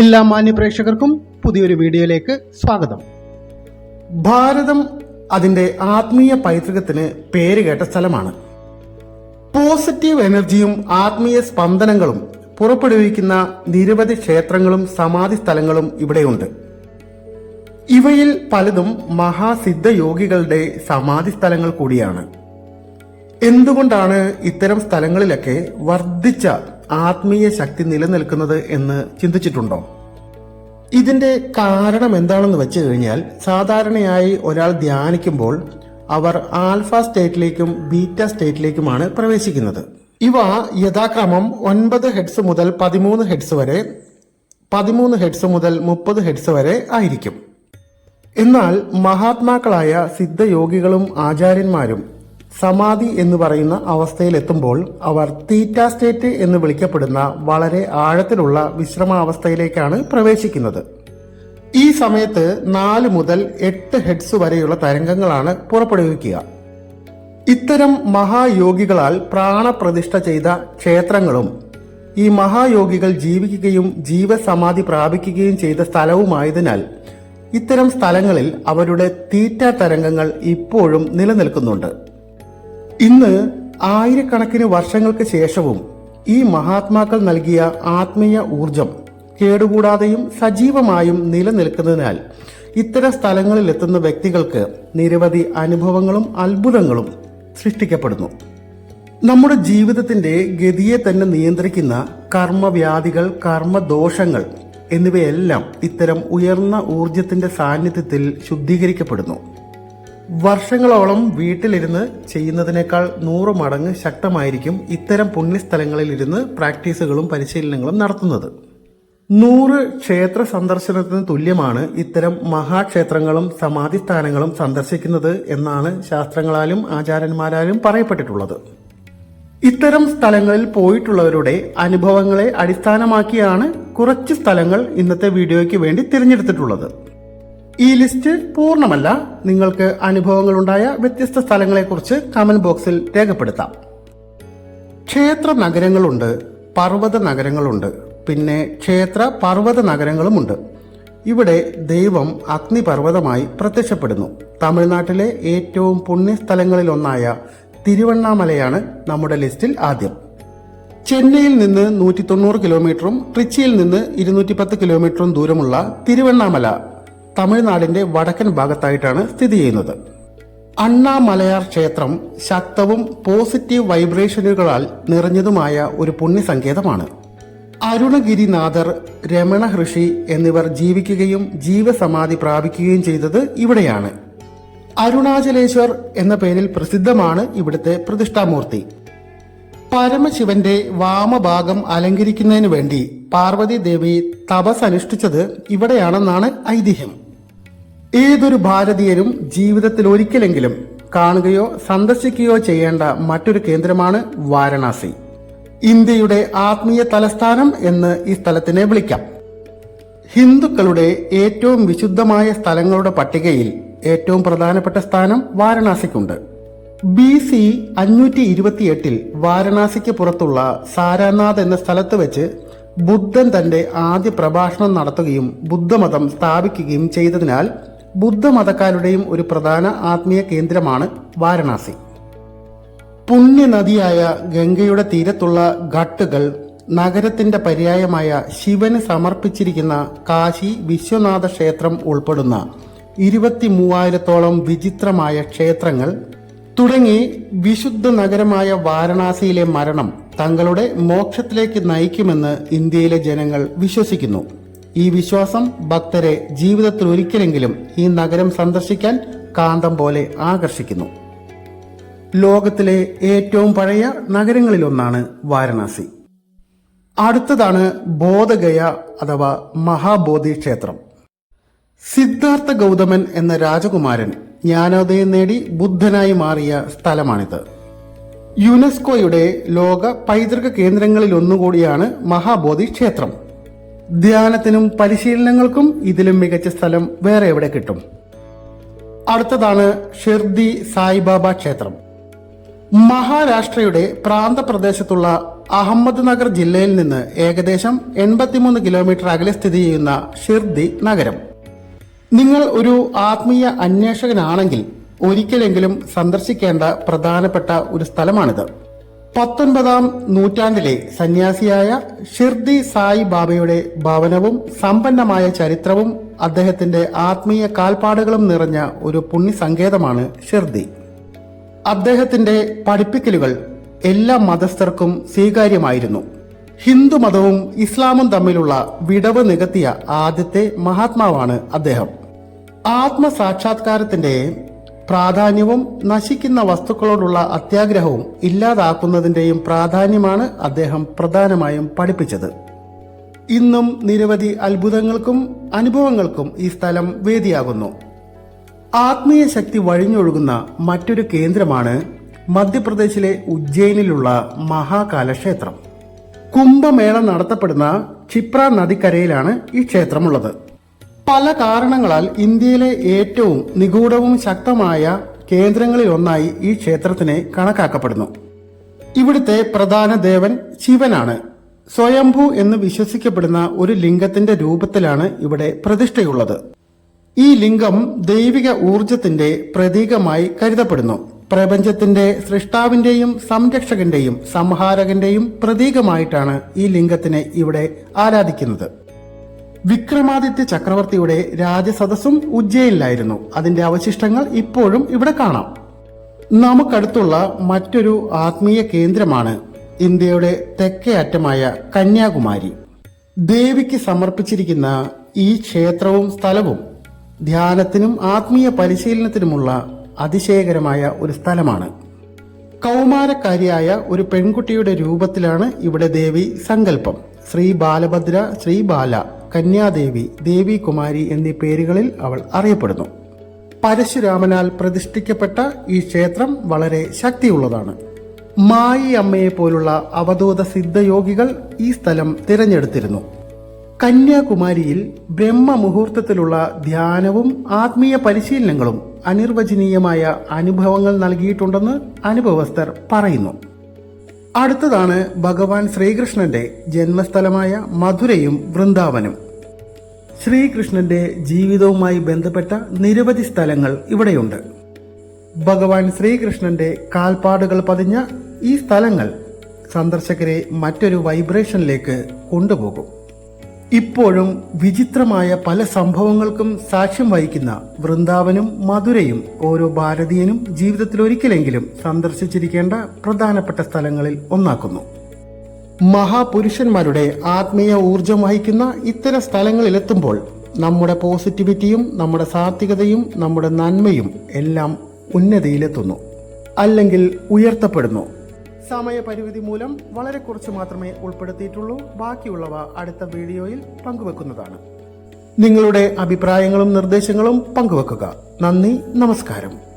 എല്ലാ മാന്യ പ്രേക്ഷകർക്കും പുതിയൊരു വീഡിയോയിലേക്ക് സ്വാഗതം. ഭാരതം അതിന്റെ ആത്മീയ പൈതൃകത്തിന് പേരുകേട്ട സ്ഥലമാണ്. പോസിറ്റീവ് എനർജിയും ആത്മീയ സ്പന്ദനങ്ങളും പുറപ്പെടുവിക്കുന്ന നിരവധി ക്ഷേത്രങ്ങളും സമാധി സ്ഥലങ്ങളും ഇവിടെയുണ്ട്. ഇവയിൽ പലതും മഹാസിദ്ധ യോഗികളുടെ സമാധി സ്ഥലങ്ങൾ കൂടിയാണ്. എന്തുകൊണ്ടാണ് ഇത്തരം സ്ഥലങ്ങളിലൊക്കെ വർദ്ധിച്ച ആത്മീയ ശക്തി നിലനിൽക്കുന്നത് എന്ന് ചിന്തിച്ചിട്ടുണ്ടോ? ഇതിന്റെ കാരണം എന്താണെന്ന് വെച്ച് കഴിഞ്ഞാൽ സാധാരണയായി ഒരാൾ ധ്യാനിക്കുമ്പോൾ അവർ ആൽഫ സ്റ്റേറ്റിലേക്കും ബീറ്റ സ്റ്റേറ്റിലേക്കുമാണ് പ്രവേശിക്കുന്നത്. ഇവ യഥാക്രമം ഒൻപത് ഹെഡ്സ് മുതൽ പതിമൂന്ന് ഹെഡ്സ് വരെ പതിമൂന്ന് ഹെഡ്സ് മുതൽ മുപ്പത് ഹെഡ്സ് വരെ ആയിരിക്കും. എന്നാൽ മഹാത്മാക്കളായ സിദ്ധയോഗികളും ആചാര്യന്മാരും സമാധി എന്ന് പറയുന്ന അവസ്ഥയിലെത്തുമ്പോൾ അവർ തീറ്റ സ്റ്റേറ്റ് എന്ന് വിളിക്കപ്പെടുന്ന വളരെ ആഴത്തിലുള്ള വിശ്രമാവസ്ഥയിലേക്കാണ് പ്രവേശിക്കുന്നത്. ഈ സമയത്ത് നാല് മുതൽ എട്ട് ഹെഡ്സ് വരെയുള്ള തരംഗങ്ങളാണ് പുറപ്പെടുവിക്കുക. ഇത്തരം മഹായോഗികളാൽ പ്രാണപ്രതിഷ്ഠ ചെയ്ത ക്ഷേത്രങ്ങളും ഈ മഹായോഗികൾ ജീവിക്കുകയും ജീവസമാധി പ്രാപിക്കുകയും ചെയ്ത സ്ഥലവുമായതിനാൽ ഇത്തരം സ്ഥലങ്ങളിൽ അവരുടെ തീറ്റ തരംഗങ്ങൾ ഇപ്പോഴും നിലനിൽക്കുന്നുണ്ട്. ഇന്ന് ആയിരക്കണക്കിന് വർഷങ്ങൾക്ക് ശേഷവും ഈ മഹാത്മാക്കൾ നൽകിയ ആത്മീയ ഊർജം കേടുകൂടാതെയും സജീവമായും നിലനിൽക്കുന്നതിനാൽ ഇത്തരം സ്ഥലങ്ങളിൽ എത്തുന്ന വ്യക്തികൾക്ക് നിരവധി അനുഭവങ്ങളും അത്ഭുതങ്ങളും സൃഷ്ടിക്കപ്പെടുന്നു. നമ്മുടെ ജീവിതത്തിന്റെ ഗതിയെ തന്നെ നിയന്ത്രിക്കുന്ന കർമ്മവ്യാധികൾ കർമ്മദോഷങ്ങൾ എന്നിവയെല്ലാം ഇത്തരം ഉയർന്ന ഊർജത്തിന്റെ സാന്നിധ്യത്തിൽ ശുദ്ധീകരിക്കപ്പെടുന്നു. വർഷങ്ങളോളം വീട്ടിലിരുന്ന് ചെയ്യുന്നതിനേക്കാൾ നൂറ് മടങ്ങ് ശക്തമായിരിക്കും ഇത്തരം പുണ്യസ്ഥലങ്ങളിൽ ഇരുന്ന് പ്രാക്ടീസുകളും പരിശീലനങ്ങളും നടത്തുന്നത്. നൂറ് ക്ഷേത്ര സന്ദർശനത്തിന് തുല്യമാണ് ഇത്തരം മഹാക്ഷേത്രങ്ങളും സമാധിസ്ഥാനങ്ങളും സന്ദർശിക്കുന്നത് എന്നാണ് ശാസ്ത്രങ്ങളാലും ആചാര്യന്മാരാലും പറയപ്പെട്ടിട്ടുള്ളത്. ഇത്തരം സ്ഥലങ്ങളിൽ പോയിട്ടുള്ളവരുടെ അനുഭവങ്ങളെ അടിസ്ഥാനമാക്കിയാണ് കുറച്ച് സ്ഥലങ്ങൾ ഇന്നത്തെ വീഡിയോയ്ക്ക് വേണ്ടി തിരഞ്ഞെടുത്തിട്ടുള്ളത്. ഈ ലിസ്റ്റ് പൂർണമല്ല. നിങ്ങൾക്ക് അനുഭവങ്ങളുണ്ടായ വ്യത്യസ്ത സ്ഥലങ്ങളെക്കുറിച്ച് കമന്റ് ബോക്സിൽ രേഖപ്പെടുത്താം. ക്ഷേത്ര നഗരങ്ങളുണ്ട് പർവത നഗരങ്ങളുണ്ട് പിന്നെ ക്ഷേത്ര പർവത നഗരങ്ങളുമുണ്ട്. ഇവിടെ ദൈവം അഗ്നിപർവതമായി പ്രത്യക്ഷപ്പെടുന്നു. തമിഴ്നാട്ടിലെ ഏറ്റവും പുണ്യസ്ഥലങ്ങളിലൊന്നായ തിരുവണ്ണാമലയാണ് നമ്മുടെ ലിസ്റ്റിൽ ആദ്യം. ചെന്നൈയിൽ നിന്ന് നൂറ്റി തൊണ്ണൂറ് കിലോമീറ്ററും ട്രിച്ചിയിൽ നിന്ന് ഇരുന്നൂറ്റി പത്ത് കിലോമീറ്ററും ദൂരമുള്ള തിരുവണ്ണാമല. തമിഴ്നാടിന്റെ വടക്കൻ ഭാഗത്തായിട്ടാണ് സ്ഥിതി ചെയ്യുന്നത്. അണ്ണാമലയാർ ക്ഷേത്രം ശക്തവും പോസിറ്റീവ് വൈബ്രേഷനുകളാൽ നിറഞ്ഞതുമായ ഒരു പുണ്യസങ്കേതമാണ്. അരുണഗിരിനാഥർ രമണ ഋഷി എന്നിവർ ജീവിക്കുകയും ജീവസമാധി പ്രാപിക്കുകയും ചെയ്തത് ഇവിടെയാണ്. അരുണാചലേശ്വർ എന്ന പേരിൽ പ്രസിദ്ധമാണ് ഇവിടുത്തെ പ്രതിഷ്ഠാമൂർത്തി. പരമശിവന്റെ വാമഭാഗം അലങ്കരിക്കുന്നതിനു വേണ്ടി പാർവതി ദേവി തപസ് അനുഷ്ഠിച്ചത് ഇവിടെയാണെന്നാണ് ഐതിഹ്യം. ഏതൊരു ഭാരതീയരും ജീവിതത്തിൽ ഒരിക്കലെങ്കിലും കാണുകയോ സന്ദർശിക്കുകയോ ചെയ്യേണ്ട മറ്റൊരു കേന്ദ്രമാണ് വാരണാസി. ഇന്ത്യയുടെ ആത്മീയ തലസ്ഥാനം എന്ന് ഈ സ്ഥലത്തിനെ വിളിക്കാം. ഹിന്ദുക്കളുടെ ഏറ്റവും വിശുദ്ധമായ സ്ഥലങ്ങളുടെ പട്ടികയിൽ ഏറ്റവും പ്രധാനപ്പെട്ട സ്ഥാനം വാരണാസിക്കുണ്ട്. ബി സി അഞ്ഞൂറ്റി ഇരുപത്തിയെട്ടിൽ വാരണാസിക്ക് പുറത്തുള്ള സാരാനാഥ് എന്ന സ്ഥലത്ത് വെച്ച് ബുദ്ധൻ തന്റെ ആദ്യ പ്രഭാഷണം നടത്തുകയും ബുദ്ധമതം സ്ഥാപിക്കുകയും ചെയ്തതിനാൽ ബുദ്ധമതക്കാരുടെയും ഒരു പ്രധാന ആത്മീയ കേന്ദ്രമാണ് വാരണാസി. പുണ്യനദിയായ ഗംഗയുടെ തീരത്തുള്ള ഘട്ടുകൾ നഗരത്തിന്റെ പര്യായമായ ശിവന് സമർപ്പിച്ചിരിക്കുന്ന കാശി വിശ്വനാഥ ക്ഷേത്രം ഉൾപ്പെടുന്ന ഇരുപത്തി മൂവായിരത്തോളം വിചിത്രമായ ക്ഷേത്രങ്ങൾ തുടങ്ങി വിശുദ്ധ നഗരമായ വാരണാസിയിലെ മരണം തങ്ങളുടെ മോക്ഷത്തിലേക്ക് നയിക്കുമെന്ന് ഇന്ത്യയിലെ ജനങ്ങൾ വിശ്വസിക്കുന്നു. ഈ വിശ്വാസം ഭക്തരെ ജീവിതത്തിൽ ഒരിക്കലെങ്കിലും ഈ നഗരം സന്ദർശിക്കാൻ കാന്തം പോലെ ആകർഷിക്കുന്നു. ലോകത്തിലെ ഏറ്റവും പഴയ നഗരങ്ങളിലൊന്നാണ് വാരണാസി. അടുത്തതാണ് ബോധഗയ അഥവാ മഹാബോധി ക്ഷേത്രം. സിദ്ധാർത്ഥ ഗൗതമൻ എന്ന രാജകുമാരൻ ജ്ഞാനോദയം നേടി ബുദ്ധനായി മാറിയ സ്ഥലമാണിത്. യുനെസ്കോയുടെ ലോക പൈതൃക കേന്ദ്രങ്ങളിൽ ഒന്നുകൂടിയാണ് മഹാബോധി ക്ഷേത്രം. ധ്യാനത്തിനും പരിശീലനങ്ങൾക്കും ഇതിലും മികച്ച സ്ഥലം വേറെ എവിടെ കിട്ടും? അടുത്തതാണ് ഷിർദി സായിബാബ ക്ഷേത്രം. മഹാരാഷ്ട്രയുടെ പ്രാന്തപ്രദേശത്തുള്ള അഹമ്മദ് നഗർ ജില്ലയിൽ നിന്ന് ഏകദേശം എൺപത്തിമൂന്ന് കിലോമീറ്റർ അകലെ സ്ഥിതി ചെയ്യുന്ന ഷിർദി നഗരം. നിങ്ങൾ ഒരു ആത്മീയ അന്വേഷകനാണെങ്കിൽ ഒരിക്കലെങ്കിലും സന്ദർശിക്കേണ്ട പ്രധാനപ്പെട്ട ഒരു സ്ഥലമാണിത്. പത്തൊൻപതാം നൂറ്റാണ്ടിലെ സന്യാസിയായ ഷിർദി സായി ബാബയുടെ ഭവനവും സമ്പന്നമായ ചരിത്രവും അദ്ദേഹത്തിന്റെ ആത്മീയ കാൽപ്പാടുകളും നിറഞ്ഞ ഒരു പുണ്യസങ്കേതമാണ് ഷിർദി. അദ്ദേഹത്തിന്റെ പഠിപ്പിക്കലുകൾ എല്ലാ മതസ്ഥർക്കും സ്വീകാര്യമായിരുന്നു. ഹിന്ദു മതവും ഇസ്ലാമും തമ്മിലുള്ള വിടവ് നികത്തിയ ആദ്യത്തെ മഹാത്മാവാണ് അദ്ദേഹം. ആത്മസാക്ഷാത്കാരത്തിന്റെ പ്രാധാന്യവും നശിക്കുന്ന വസ്തുക്കളോടുള്ള അത്യാഗ്രഹവും ഇല്ലാതാക്കുന്നതിന്റെയും പ്രാധാന്യമാണ് അദ്ദേഹം പ്രധാനമായും പഠിപ്പിച്ചത്. ഇന്നും നിരവധി അത്ഭുതങ്ങൾക്കും അനുഭവങ്ങൾക്കും ഈ സ്ഥലം വേദിയാകുന്നു. ആത്മീയ ശക്തി വഴിഞ്ഞൊഴുകുന്ന മറ്റൊരു കേന്ദ്രമാണ് മധ്യപ്രദേശിലെ ഉജ്ജയിനിലുള്ള മഹാകാലക്ഷേത്രം. കുംഭമേള നടത്തപ്പെടുന്ന ക്ഷിപ്ര നദിക്കരയിലാണ് ഈ ക്ഷേത്രമുള്ളത്. പല കാരണങ്ങളാൽ ഇന്ത്യയിലെ ഏറ്റവും നിഗൂഢവും ശക്തമായ കേന്ദ്രങ്ങളിൽ ഒന്നായി ഈ ക്ഷേത്രത്തിനെ കണക്കാക്കപ്പെടുന്നു. ഇവിടുത്തെ പ്രധാന ദേവൻ ശിവനാണ്. സ്വയംഭൂ എന്ന് വിശ്വസിക്കപ്പെടുന്ന ഒരു ലിംഗത്തിന്റെ രൂപത്തിലാണ് ഇവിടെ പ്രതിഷ്ഠയുള്ളത്. ഈ ലിംഗം ദൈവിക ഊർജത്തിന്റെ പ്രതീകമായി കരുതപ്പെടുന്നു. പ്രപഞ്ചത്തിന്റെ സൃഷ്ടാവിന്റെയും സംരക്ഷകന്റെയും സംഹാരകന്റെയും പ്രതീകമായിട്ടാണ് ഈ ലിംഗത്തിനെ ഇവിടെ ആരാധിക്കുന്നത്. വിക്രമാദിത്യ ചക്രവർത്തിയുടെ രാജസദസ്സും ഉജ്ജയിനിലായിരുന്നു. അതിന്റെ അവശിഷ്ടങ്ങൾ ഇപ്പോഴും ഇവിടെ കാണാം. നമുക്കടുത്തുള്ള മറ്റൊരു ആത്മീയ കേന്ദ്രമാണ് ഇന്ത്യയുടെ തെക്കേ അറ്റമായ കന്യാകുമാരി. ദേവിക്ക് സമർപ്പിച്ചിരിക്കുന്ന ഈ ക്ഷേത്രവും സ്ഥലവും ധ്യാനത്തിനും ആത്മീയ പരിശീലനത്തിനുമുള്ള അതിശയകരമായ ഒരു സ്ഥലമാണ്. കൗമാരക്കാരിയായ ഒരു പെൺകുട്ടിയുടെ രൂപത്തിലാണ് ഇവിടെ ദേവി സങ്കല്പം. ശ്രീ ബാലഭദ്ര ശ്രീ ബാല കന്യാദേവി ദേവികുമാരി എന്നീ പേരുകളിൽ അവൾ അറിയപ്പെടുന്നു. പരശുരാമനാൽ പ്രതിഷ്ഠിക്കപ്പെട്ട ഈ ക്ഷേത്രം വളരെ ശക്തിയുള്ളതാണ്. മായി അമ്മയെ പോലുള്ള അവധൂത സിദ്ധയോഗികൾ ഈ സ്ഥലം തിരഞ്ഞെടുത്തിരുന്നു. കന്യാകുമാരിയിൽ ബ്രഹ്മമുഹൂർത്തത്തിലുള്ള ധ്യാനവും ആത്മീയ പരിശീലനങ്ങളും അനിർവചനീയമായ അനുഭവങ്ങൾ നൽകിയിട്ടുണ്ടെന്ന് അനുഭവസ്ഥർ പറയുന്നു. അടുത്തതാണ് ഭഗവാൻ ശ്രീകൃഷ്ണന്റെ ജന്മസ്ഥലമായ മധുരയും വൃന്ദാവനും. ശ്രീകൃഷ്ണന്റെ ജീവിതവുമായി ബന്ധപ്പെട്ട നിരവധി സ്ഥലങ്ങൾ ഇവിടെയുണ്ട്. ഭഗവാൻ ശ്രീകൃഷ്ണന്റെ കാൽപ്പാടുകൾ പതിഞ്ഞ ഈ സ്ഥലങ്ങൾ സന്ദർശകരെ മറ്റൊരു വൈബ്രേഷനിലേക്ക് കൊണ്ടുപോകും. ഇപ്പോഴും വിചിത്രമായ പല സംഭവങ്ങൾക്കും സാക്ഷ്യം വഹിക്കുന്ന വൃന്ദാവനും മധുരയും ഓരോ ഭാരതീയനും ജീവിതത്തിൽ ഒരിക്കലെങ്കിലും സന്ദർശിച്ചിരിക്കേണ്ട പ്രധാനപ്പെട്ട സ്ഥലങ്ങളിൽ ഒന്നാക്കുന്നു. മഹാപുരുഷന്മാരുടെ ആത്മീയ ഊർജം വഹിക്കുന്ന ഇത്തരം സ്ഥലങ്ങളിലെത്തുമ്പോൾ നമ്മുടെ പോസിറ്റിവിറ്റിയും നമ്മുടെ സാത്വികതയും നമ്മുടെ നന്മയും എല്ലാം ഉന്നതിയിലെത്തുന്നു അല്ലെങ്കിൽ ഉയർത്തപ്പെടുന്നു. സമയപരിമിതി മൂലം വളരെ കുറച്ച് മാത്രമേ ഉൾപ്പെടുത്തിയിട്ടുള്ളൂ. ബാക്കിയുള്ളവ അടുത്ത വീഡിയോയിൽ പങ്കുവെക്കുന്നതാണ്. നിങ്ങളുടെ അഭിപ്രായങ്ങളും നിർദ്ദേശങ്ങളും പങ്കുവെക്കുക. നന്ദി നമസ്കാരം.